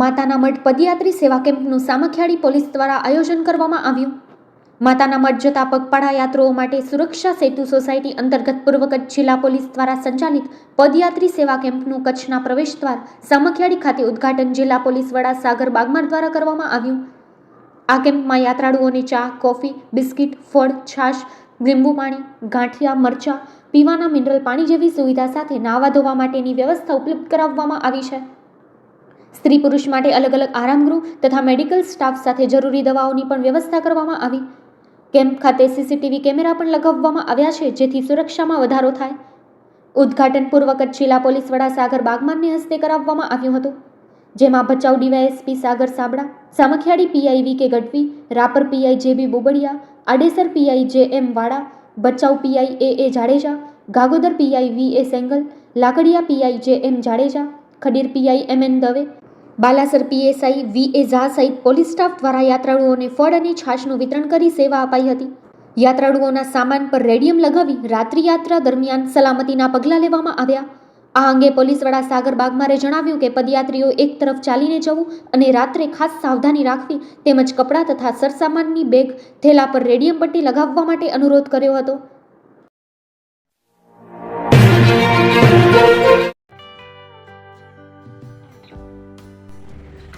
માતાના મઠ પદયાત્રી સેવા કેમ્પનું સામખિયાળી પોલીસ દ્વારા આયોજન કરવામાં આવ્યું. માતાના મઠ જતા પગપાળા યાત્રાઓ માટે સુરક્ષા સેતુ સોસાયટી અંતર્ગત પૂર્વ કચ્છ જિલ્લા પોલીસ દ્વારા સંચાલિત પદયાત્રી સેવા કેમ્પનું કચ્છના પ્રવેશદ્વાર સામખિયાળી ખાતે ઉદ્ઘાટન જિલ્લા પોલીસ વડા સાગર બાગમાર દ્વારા કરવામાં આવ્યું. આ કેમ્પમાં યાત્રાળુઓને ચા, કોફી, બિસ્કિટ, ફળ, છાશ, લીંબુ પાણી, ગાંઠિયા, મરચાં, પીવાના મિનરલ પાણી જેવી સુવિધા સાથે નાહવા ધોવા માટેની વ્યવસ્થા ઉપલબ્ધ કરાવવામાં આવી છે. સ્ત્રી પુરુષ માટે અલગ અલગ આરામગૃહ તથા મેડિકલ સ્ટાફ સાથે જરૂરી દવાઓની પણ વ્યવસ્થા કરવામાં આવી. કેમ્પ ખાતે સીસીટીવી કેમેરા પણ લગાવવામાં આવ્યા છે, જેથી સુરક્ષામાં વધારો થાય. ઉદ્ઘાટન પૂર્વ કચ્છ જિલ્લા પોલીસ વડા સાગર બાગમાનને હસ્તે કરાવવામાં આવ્યું હતું, જેમાં Bhachau DYSP Sagar Sabda Samakhiyali PI V K Gadhvi, Rapar PI જે બી બોબડિયા, Adesar PI J M Vada, Bhachau PI A A Jadeja, Gagodar PI V A Sengal, Lakadiya PI J M Jadeja, Khadir PI M N Dave Balasar PSI V A Jha સહિત police staff દ્વારા યાત્રાળુઓને ફળ અને છાશનું વિતરણ કરી સેવા અપાઈ હતી. યાત્રાળુઓના સામાન પર રેડિયમ લગાવી રાત્રિ યાત્રા દરમિયાન સલામતીના પગલાં લેવામાં આવ્યા. આ અંગે પોલીસ વડા સાગર બાગમારે જણાવ્યું કે પદયાત્રીઓ એક તરફ ચાલીને જવું અને રાત્રે ખાસ સાવધાની રાખવી તેમજ કપડાં તથા સરસામાનની બેગ, થેલા પર રેડિયમ પટ્ટી લગાવવા માટે અનુરોધ કર્યો હતો.